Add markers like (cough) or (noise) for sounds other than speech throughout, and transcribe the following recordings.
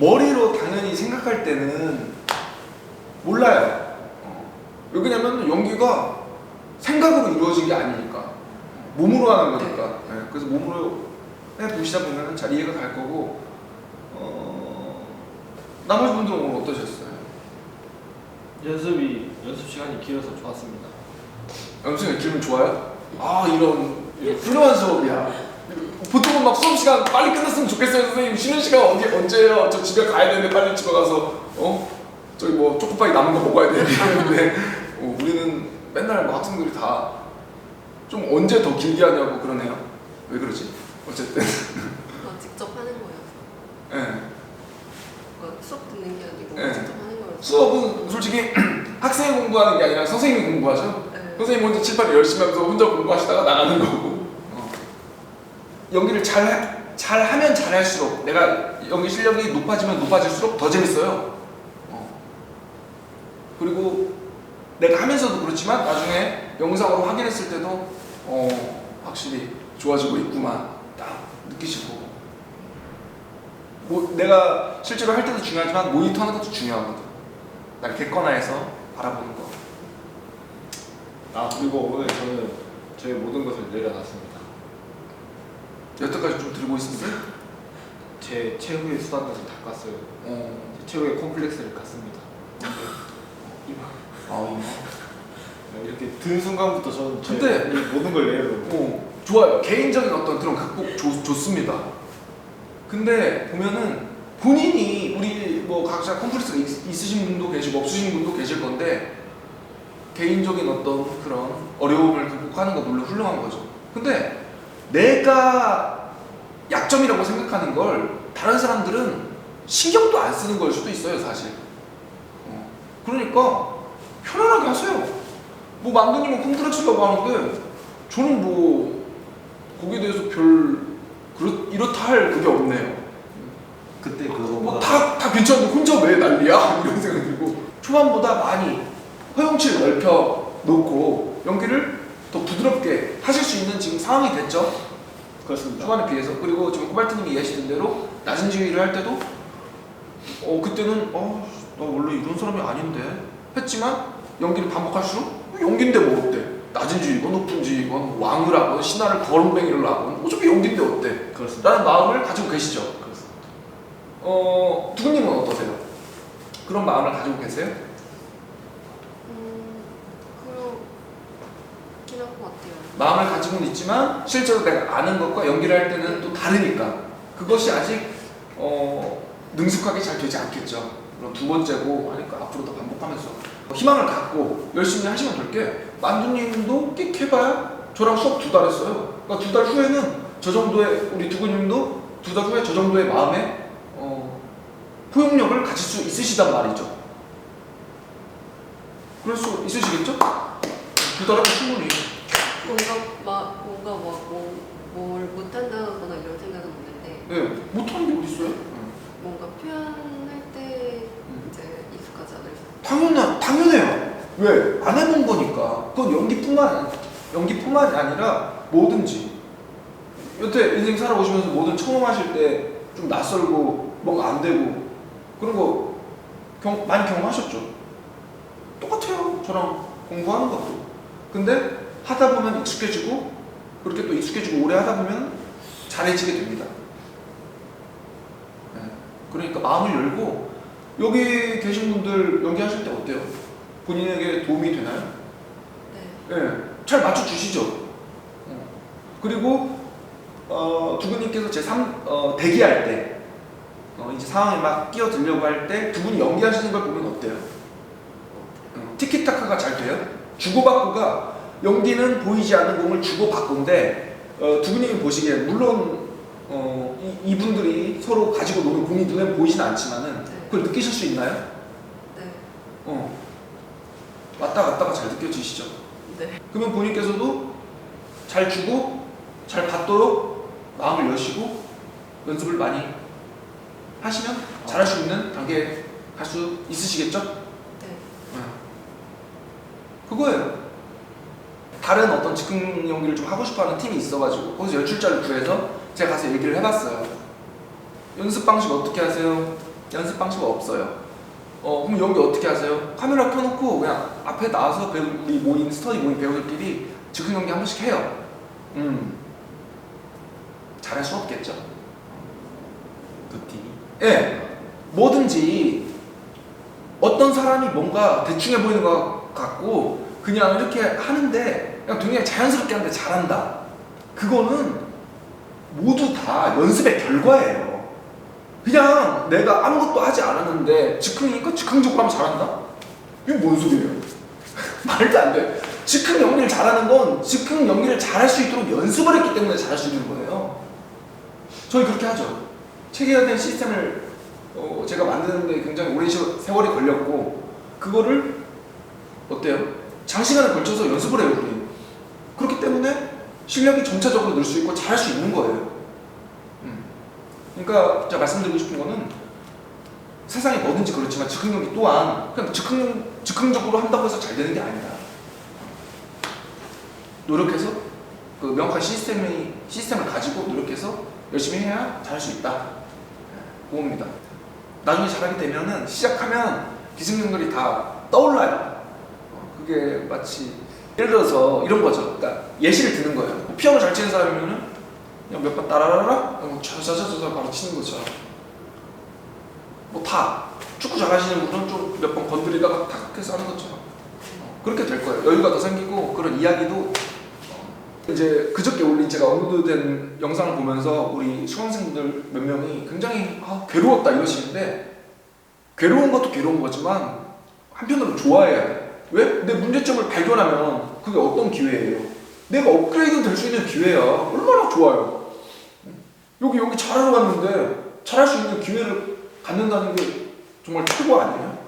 머리로 당연히 생각할 때는 몰라요. 어. 왜 그러냐면 연기가 생각으로 이루어진 게 아니니까 몸으로 하는 거니까. 네, 그래서 몸으로 해 보시다 보면 잘 이해가 갈 거고 어, 나머지 분들은 오늘 어떠셨어요? 연습이 연습 시간이 길어서 좋았습니다. 연습생 기분 좋아요? 아 이런 훌륭한 수업이야. 보통은 막 수업 시간 빨리 끝났으면 좋겠어요 선생님 쉬는 시간 언제 언제예요? 저 집에 가야 되는데 빨리 집에 가서 어 저기 뭐 초코파이 남은 거 먹어야 되는데 어, 우리는 맨날 뭐 학생들이 다 좀 언제 더 길게 하냐고 그러네요. 왜 그러지? 어쨌든 직접 하는 거여서 예. 그거 수업 듣는 게 아니고 네. 직접 하는 거여서 수업은 솔직히 (clears throat) 학생이 공부하는 게 아니라 선생님이 공부하죠. 네. 선생님 혼자 칠판을 열심히 하면서 혼자 공부하시다가 나가는 거고 어. 연기를 잘, 잘 하면 잘 할수록 내가 연기 실력이 높아지면 높아질수록 더 재밌어요. 어. 그리고 내가 하면서도 그렇지만 나중에 영상으로 확인했을 때도 어, 확실히 좋아지고 있구만. 딱 느끼실 거고. 뭐, 내가 실제로 할 때도 중요하지만 모니터 하는 것도 중요하거든. 날 객관화해서 바라보는 거. 아 그리고 오늘 저는 저의 모든 것을 내려놨습니다. 여태까지 좀 들고 있었어요? 제 최후의 수단들을 다 깠어요. 어. 제 최후의 콤플렉스를 깠습니다. 아, 이거. 이렇게 든 순간부터 저는 제 근데- 이 모든 걸 내려놓고 어, 좋아요. 개인적인 어떤 그런 극복 좋, 좋습니다. 근데 보면은 본인이 우리 뭐 각자 컴플렉스가 있, 있으신 분도 계시고 없으신 분도 계실 건데 개인적인 어떤 그런 어려움을 극복하는 거 물론 훌륭한 거죠. 근데 내가 약점이라고 생각하는 걸 다른 사람들은 신경도 안 쓰는 걸 수도 있어요, 사실. 어, 그러니까 편안하게 하세요. 뭐 만두님은 컴플렉스라고 하는데 저는 뭐 거기에 대해서 별 그렇, 이렇다 할 그게 없네요. 그때 뭐다 다 괜찮은데 혼자 왜 난리야 (laughs) 이런 생각이 들고 초반보다 많이 허용치를 넓혀 놓고 연기를 더 부드럽게 하실 수 있는 지금 상황이 됐죠. 그렇습니다. 초반에 비해서 그리고 지금 코발트님이 이해하시는 대로 낮은 지위를 할 때도 어 그때는 어 나 원래 이런 사람이 아닌데 했지만 연기를 반복할수록 연기인데 뭐 어때 낮은 지위건 높은 지위건 왕을 하건 신하를 거름뱅이를 하건 어차피 연기인데 어때 그렇습니다. 라는 마음을 가지고 계시죠 그렇습니다. 어 두근님은 어떠세요? 그런 마음을 가지고 계세요? 음 그렇긴 한 것 같아요. 마음을 가지고는 있지만 실제로 내가 아는 것과 연기를 할 때는 또 다르니까 그것이 아직 어, 능숙하게 잘 되지 않겠죠. 그럼 두 번째고 하니까 앞으로 더 반복하면서 희망을 갖고 열심히 하시면 될 게 만두님도 끽 해봐야 저랑 수업 두 달 했어요. 그러니까 두 달 후에는 저 정도의 우리 두구님도 두 달 후에 저 정도의 마음의 어, 포용력을 가질 수 있으시단 말이죠. 그럴 수 있으시겠죠? 두 달이면 충분히. 뭔가 막 뭔가 막뭘 못한다거나 이런 생각은 없는데 예, 못하는 게 어디 있어요? 뭔가 표현할 때 이제 익숙하지 않을 당연하, 당연해요. 왜? 안 해본 거니까. 그건 연기뿐만 연기뿐만이 아니라 뭐든지. 여태 인생 살아보시면서 뭐든 처음 하실 때 좀 낯설고 뭔가 안 되고 그런 거 경, 많이 경험하셨죠? 똑같아요. 저랑 공부하는 것도. 근데 하다 보면 익숙해지고 그렇게 또 익숙해지고 오래 하다 보면 잘해지게 됩니다. 네. 그러니까 마음을 열고 여기 계신 분들 연기하실 때 어때요? 본인에게 도움이 되나요? 네. 예, 잘 맞춰주시죠. 어. 그리고 어, 두분님께서 제 3, 어, 대기할 때 어, 이제 상황에 막 끼어들려고 할 때 두 분이 연기하시는 걸 보면 어때요? 어, 티키타카가 잘 돼요? 주고받고가 연기는 보이지 않는 공을 주고받고인데 어, 두 분님이 보시기에 물론 어, 이, 이분들이 서로 가지고 노는 공이 눈에 보이진 않지만은 그걸 느끼실 수 있나요? 네. 어. 왔다 갔다가 잘 느껴지시죠? 네. 그러면 본인께서도 잘 주고 잘 받도록 마음을 여시고 연습을 많이 하시면 잘할 수 있는 단계에 갈 수 있으시겠죠? 네. 그거예요. 다른 어떤 즉흥 연기를 좀 하고 싶어하는 팀이 있어가지고 거기서 연출자를 구해서 제가 가서 얘기를 해봤어요. 연습 방식 어떻게 하세요? 연습 방식 없어요. 어 그럼 연기 어떻게 하세요? 카메라 켜놓고 그냥 앞에 나와서 배우 우리 모인 스터디 모인 배우들끼리 즉흥 연기 한 번씩 해요. 음 잘할 수 없겠죠. 두티. 예, 뭐든지 어떤 사람이 뭔가 대충해 보이는 것 같고 그냥 이렇게 하는데 그냥 굉장히 자연스럽게 하는데 잘한다. 그거는 모두 다 연습의 결과예요. 그냥 내가 아무것도 하지 않았는데 즉흥이니까 즉흥적으로 하면 잘한다? 이게 뭔 소리예요? (laughs) 말도 안 돼. 즉흥 연기를 잘하는 건 즉흥 연기를 잘할 수 있도록 연습을 했기 때문에 잘할 수 있는 거예요. 저희 그렇게 하죠. 체계화된 시스템을 어, 제가 만드는데 굉장히 오랜 시- 세월이 걸렸고 그거를 어때요? 장시간에 걸쳐서 연습을 해요. 그렇기 때문에 실력이 점차적으로 늘 수 있고 잘할 수 있는 거예요. 음. 그러니까 제가 말씀드리고 싶은 거는 세상에 뭐든지 그렇지만 즉흥력이 또한 그냥 즉흥 즉흥적으로 한다고 해서 잘 되는 게 아니다. 노력해서 그 명확한 시스템이 시스템을 가지고 노력해서 열심히 해야 잘할 수 있다. 그겁니다. 나중에 잘하게 되면은 시작하면 기승전결이 다 떠올라요. 어, 그게 마치 예를 들어서 이런 거죠. 그러니까 예시를 드는 거예요. 뭐 피아노 잘 치는 사람이면은 그냥 몇 번 따라라라 차차차차 바로 치는 것처럼. 뭐다 축구 잘 하시는 분은 좀 몇 번 건드리다가 탁 해서 하는 것처럼 어, 그렇게 될 거예요. 여유가 더 생기고 그런 이야기도 어, 이제 그저께 올린 제가 업로드된 영상을 보면서 우리 수강생들 몇 명이 굉장히 아, 괴로웠다 이러시는데 괴로운 것도 괴로운 거지만 한편으로 좋아해야 돼. 왜? 내 문제점을 발견하면 그게 어떤 기회예요? 내가 업그레이드 될 수 있는 기회야. 얼마나 좋아요. 여기 여기 잘하러 갔는데 잘할 수 있는 기회를 갖는다는 게 정말 최고 아니에요?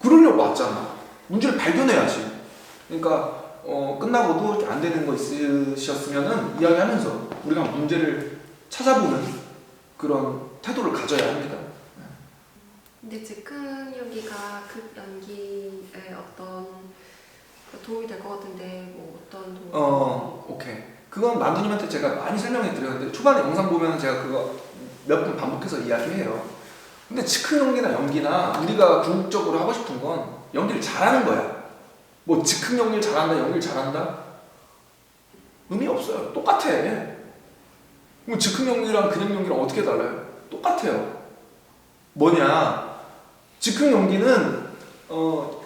그러려고 왔잖아. 문제를 발견해야지. 그러니까 어, 끝나고도 안 되는 거 있으셨으면은 이야기하면서 우리가 문제를 찾아보는 그런 태도를 가져야 합니다. 근데 즉흥 연기가 그 연기에 어떤 그 도움이 될 것 같은데 뭐 어떤 도움이? 어, 오케이. 그건 만두님한테 제가 많이 설명해 드렸는데 초반에 영상 보면 제가 그거 몇 번 반복해서 이야기해요. 근데 즉흥 연기나 연기나 우리가 궁극적으로 하고 싶은 건 연기를 잘하는 거야. 뭐 즉흥 연기를 잘한다, 연기를 잘한다 의미 없어요. 똑같아. 뭐 즉흥 연기랑 그냥 연기랑 어떻게 달라요? 똑같아요. 뭐냐? 즉흥 연기는 어,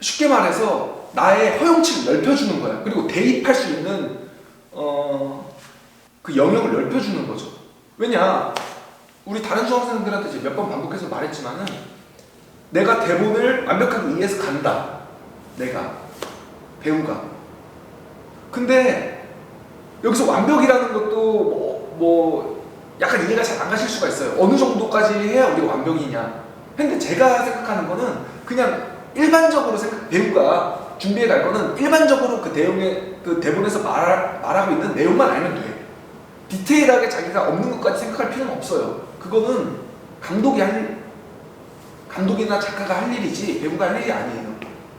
쉽게 말해서 나의 허용치를 넓혀주는 거야. 그리고 대입할 수 있는 어, 그 영역을 넓혀주는 거죠. 왜냐? 우리 다른 수험생들한테 몇 번 반복해서 말했지만은 내가 대본을 완벽하게 이해해서 간다. 내가 배우가. 근데 여기서 완벽이라는 것도 뭐, 뭐 약간 이해가 잘 안 가실 수가 있어요. 어느 정도까지 해야 우리가 완벽이냐. 근데 제가 생각하는 거는 그냥 일반적으로 생각, 배우가 준비해 갈 거는 일반적으로 그 내용에 그 대본에서 말, 말하고 있는 내용만 알면 돼. 디테일하게 자기가 없는 것까지 생각할 필요는 없어요. 그거는 감독이 할 일, 감독이나 작가가 할 일이지 배우가 할 일이 아니에요.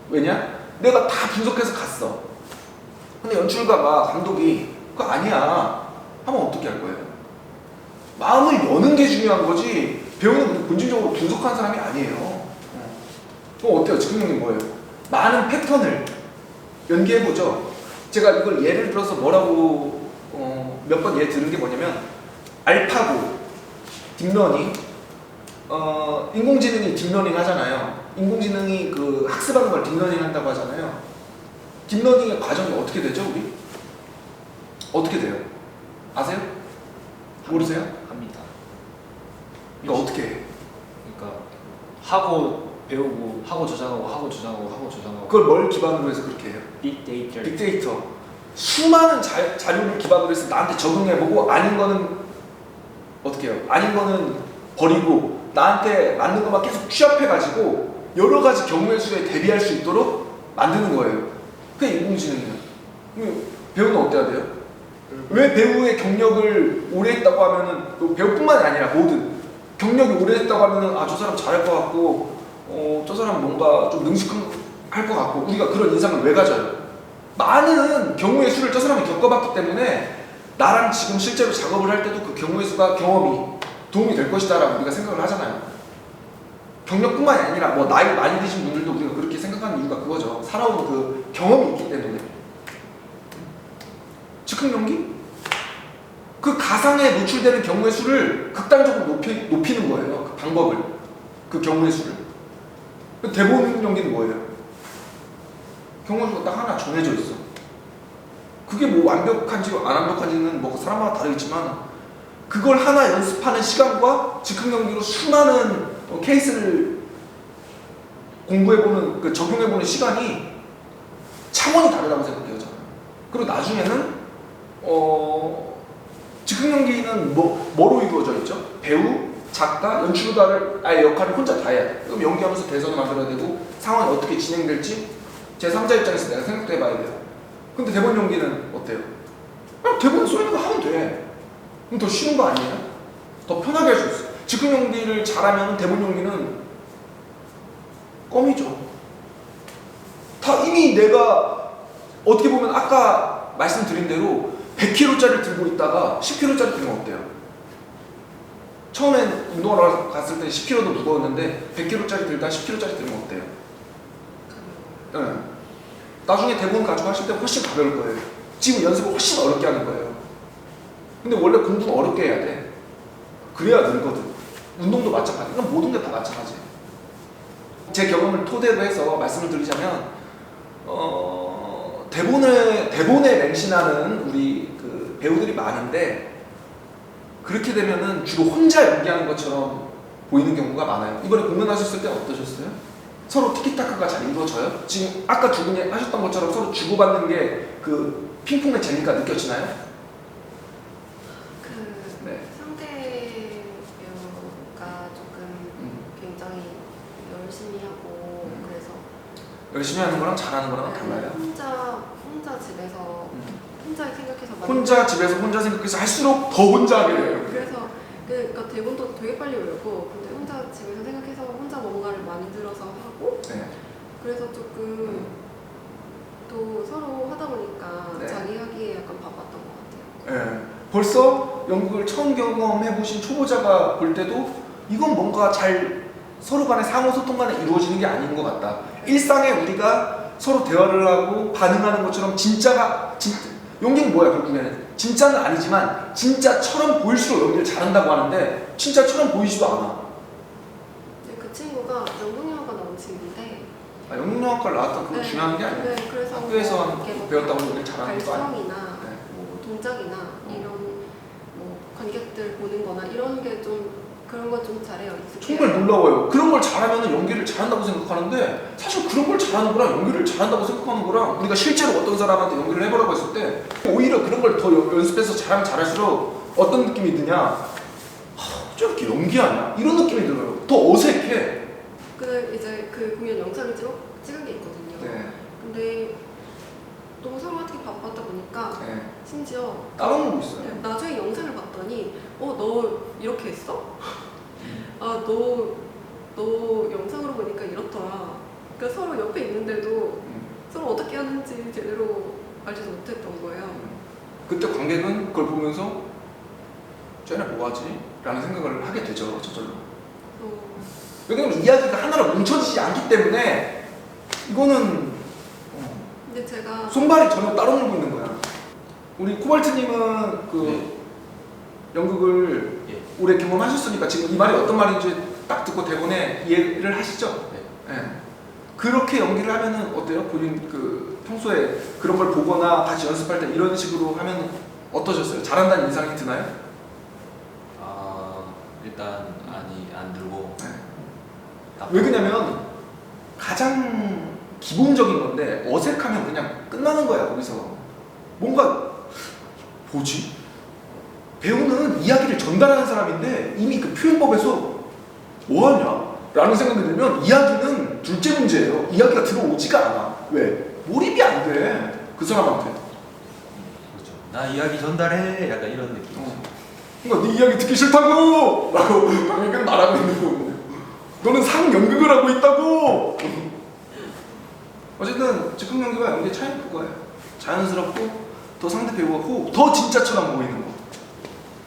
왜냐? 내가 다 분석해서 갔어. 근데 연출가가 감독이 그거 아니야. 하면 어떻게 할 거예요? 마음을 여는 게 중요한 거지 배우는 본질적으로 분석한 사람이 아니에요. 어. 그럼 어때요? 즉흥력이 뭐예요? 많은 패턴을 연기해보죠. 제가 이걸 예를 들어서 뭐라고 어, 몇번 예를 들은 게 뭐냐면 알파고, 딥러닝, 어, 인공지능이 딥러닝 하잖아요. 인공지능이 그 학습하는 걸 딥러닝 한다고 하잖아요. 딥러닝의 과정이 어떻게 되죠, 우리? 어떻게 돼요? 아세요? 모르세요? 합니다. 이거 어떻게 해? 그러니까 하고 배우고 하고 저장하고 하고 저장하고 하고 저장하고 그걸 뭘 기반으로 해서 그렇게 해요? 빅데이터 빅데이터 수많은 자, 자료를 기반으로 해서 나한테 적응해보고 아닌 거는 어떻게 해요? 아닌 거는 버리고 나한테 맞는 것만 계속 취합해가지고 여러 가지 경우의 수에 대비할 수 있도록 만드는 거예요. 그게 인공지능이에요. 배우는 어때야 돼요? 왜 배우의 경력을 오래 했다고 하면은 또 배우뿐만이 아니라 모든 경력이 오래 했다고 하면은 아 저 사람 잘할 것 같고 어 저 사람 뭔가 좀 능숙한 할것 같고 우리가 그런 인상을 왜 가져요? 많은 경우의 수를 저 사람이 겪어봤기 때문에 나랑 지금 실제로 작업을 할 때도 그 경우의 수가 경험이 도움이 될 것이다라고 우리가 생각을 하잖아요. 경력뿐만이 아니라 뭐 나이 많이 드신 분들도 우리가 그렇게 생각하는 이유가 그거죠. 살아온 그 경험이 있기 때문에. 즉흥 연기? 그 가상에 노출되는 경우의 수를 극단적으로 높이, 높이는 거예요. 그 방법을. 그 경우의 수를. 그 대본 연기는 뭐예요? 경우의 수가 딱 하나 정해져 있어. 그게 뭐 완벽한지 안 완벽한지는 뭐 사람마다 다르겠지만 그걸 하나 연습하는 시간과 즉흥 연기로 수많은 어, 케이스를 공부해보는 그 적용해보는 시간이 차원이 다르다고 생각해요 저는. 그리고 나중에는 어 즉흥 연기는 뭐 뭐로 이루어져 있죠? 배우, 작가, 연출가를 아예 역할을 혼자 다 해야 돼. 그럼 연기하면서 대선을 만들어야 되고 상황이 어떻게 진행될지 제 3자 입장에서 내가 생각도 해봐야 돼요. 근데 대본 연기는 어때요? 그냥 대본 써 있는 거 하면 돼. 그럼 더 쉬운 거 아니에요? 더 편하게 할 수 있어. 즉흥 연기를 잘하면 대본 연기는 껌이죠. 다 이미 내가 어떻게 보면 아까 말씀드린 대로 100kg짜리 들고 있다가 10kg짜리 들면 어때요? 처음엔 운동하러 갔을 때 10kg도 무거웠는데 100kg짜리 들다 10kg짜리 들면 어때요? 네. 나중에 대본 가지고 하실 때 훨씬 가벼울 거예요. 지금 연습을 훨씬 어렵게 하는 거예요. 근데 원래 공부는 어렵게 해야 돼. 그래야 늘거든. 운동도 마찬가지. 그럼 모든 게 다 마찬가지. 제 경험을 토대로 해서 말씀을 드리자면 어, 대본에 대본에 맹신하는 우리 그 배우들이 많은데 그렇게 되면은 주로 혼자 연기하는 것처럼 보이는 경우가 많아요. 이번에 공연하셨을 때 어떠셨어요? 서로 티키타카가 잘 이루어져요? 지금 아까 두 분이 하셨던 것처럼 서로 주고받는 게 그 핑퐁의 재미가 느껴지나요? 그 네. 상대 배우가 조금 음. 굉장히 열심히 하고 음. 그래서 열심히 하는 거랑 잘하는 거랑 달라요. 혼자 혼자 집에서 음. 혼자 생각해서 혼자 집에서 혼자 생각해서 할수록 더 혼자 하게 돼요. 대본도 되게 빨리 외우고 근데 혼자 집에서 생각해서 혼자 뭔가를 만들어서 하고 네. 그래서 조금 또 서로 하다 보니까 네. 자기 하기에 약간 바빴던 것 같아요. 예. 벌써 연극을 처음 경험해 보신 초보자가 볼 때도 이건 뭔가 잘 서로 간의 상호 소통 간에 이루어지는 게 아닌 것 같다. 일상에 우리가 서로 대화를 하고 반응하는 것처럼 진짜가 진 연기는 뭐야 결국에는 진짜는 아니지만 진짜처럼 보일수록 연기를 잘한다고 하는데 진짜처럼 보이지도 않아. 근데 그 친구가 연극영화가 나온 친구인데 아, 연극영화과를 나왔던 그거 네. 중요한 게 아니야. 네, 그래서 학교에서 뭐 이렇게 뭐 배웠다고 연기를 잘하는 거 아니야. 발성이나 네. 뭐 동작이나 이런 뭐 관객들 보는 거나 이런 게 좀 그런 건 좀 잘해요. 익숙해요. 정말 놀라워요. 그런 걸 잘하면 연기를 잘한다고 생각하는데 사실 그런 걸 잘하는 거랑 연기를 잘한다고 생각하는 거랑 우리가 실제로 어떤 사람한테 연기를 해보라고 했을 때 오히려 그런 걸 더 연습해서 잘하면 잘할수록 어떤 느낌이 드냐 연기하냐 이런 느낌이 들어요. 더 어색해. 그 이제 그 공연 영상을 찍어, 찍은 게 있거든요. 네. 근데 너무 서로 어떻게 바빴다 보니까 네. 심지어 따라오고 있어요. 네, 나중에 영상을 봤더니 어 너 이렇게 했어? (laughs) 아 너 너 영상으로 보니까 이렇더라. 그러니까 서로 옆에 있는데도 음. 서로 어떻게 하는지 제대로 알지도 못했던 거예요. 그때 관객은 그걸 보면서 쟤네 뭐하지? 라는 생각을 하게 되죠. 저절로. 어, 왜냐면 이야기가 하나로 뭉쳐지지 않기 때문에 이거는 어, 근데 제가 손발이 전혀 따로 놀고 있는 거야. 우리 코발트님은 그 네. 연극을 예. 오래 경험하셨으니까 지금 이 말이 어떤 말인지 딱 듣고 대본에 이해를 하시죠? 네. 예. 그렇게 연기를 하면은 어때요? 본인 그 평소에 그런 걸 보거나 같이 연습할 때 이런 식으로 하면 어떠셨어요? 잘한다는 인상이 드나요? 아 일단 아니 안 들고 네. 딱- 왜 그러냐면 가장 기본적인 건데 어색하면 그냥 끝나는 거야 거기서 뭔가 뭐지? 배우는 이야기를 전달하는 사람인데 이미 그 표현법에서 뭐하냐? 라는 생각이 들면 이야기는 둘째 문제예요 이야기가 들어오지가 않아 왜? 몰입이 안 돼 그 사람한테 그렇죠. 나 이야기 전달해 약간 이런 느낌. 어. 그러니까 네 이야기 듣기 싫다고! 라고 당연히 말하고 있는 거고 너는 상연극을 하고 있다고! 어쨌든 즉흥 연기와 연기의 차이는 그거예요 자연스럽고 더 상대 배우가 호흡 더 진짜처럼 보이는 거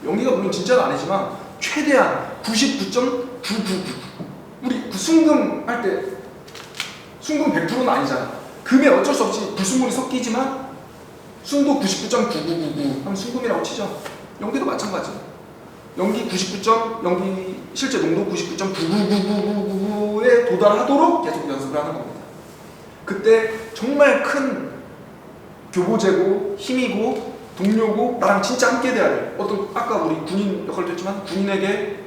연기가 물론 진짜는 아니지만 최대한 99.999 우리 그 순금 할 때 순금 100%는 아니잖아. 금에 어쩔 수 없이 불순물이 섞이지만 순도 99.9999 하면 순금이라고 치죠. 연기도 마찬가지. 연기 99점, 연기 실제 농도 99.99999에 도달하도록 계속 연습을 하는 겁니다. 그때 정말 큰 교보제고 힘이고 동료고 나랑 진짜 함께 돼야 돼. 어떤 아까 우리 군인 역할도 했지만 군인에게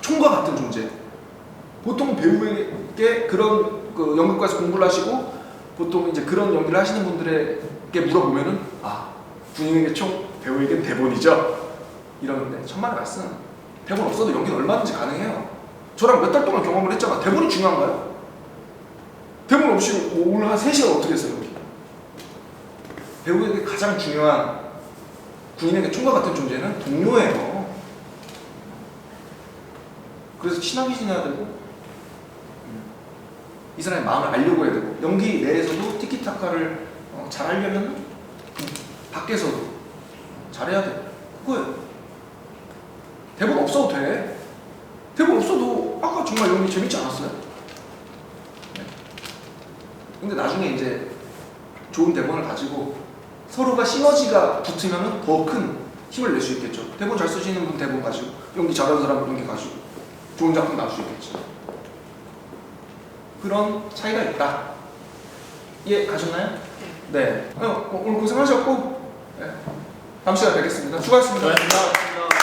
총과 같은 존재. 보통 배우에게 그런 그 연극과에서 공부를 하시고 보통 이제 그런 연기를 하시는 분들에게 물어보면은 아 군인에게 총 배우에겐 대본이죠. 이러는데 천만의 말씀. 대본 없어도 연기는 얼마든지 가능해요. 저랑 몇 달 동안 경험을 했잖아. 대본이 중요한가요? 대본 없이 뭐 오늘 한 3시간 어떻게 했어요, 여기? 배우에게 가장 중요한 군인에게 총과 같은 존재는 동료예요. 그래서 친하게 지내야 되고 음, 이 사람의 마음을 알려고 해야 되고 연기 내에서도 티키타카를 어, 잘 하려면 음, 밖에서도 잘해야 돼. 그거예요. 대본 없어도 돼. 대본 없어도 아까 정말 연기 재밌지 않았어요? 네. 근데 나중에 이제 좋은 대본을 가지고 서로가 시너지가 붙으면 더 큰 힘을 낼 수 있겠죠. 대본 잘 쓰시는 분 대본 가지고 연기 잘하는 사람 연기 가지고 좋은 작품 나올 수 있겠죠. 그런 차이가 있다. 이해 가셨나요? 네. 어, 오늘 고생하셨고 네. 다음 시간에 뵙겠습니다. 수고하셨습니다. 고맙습니다.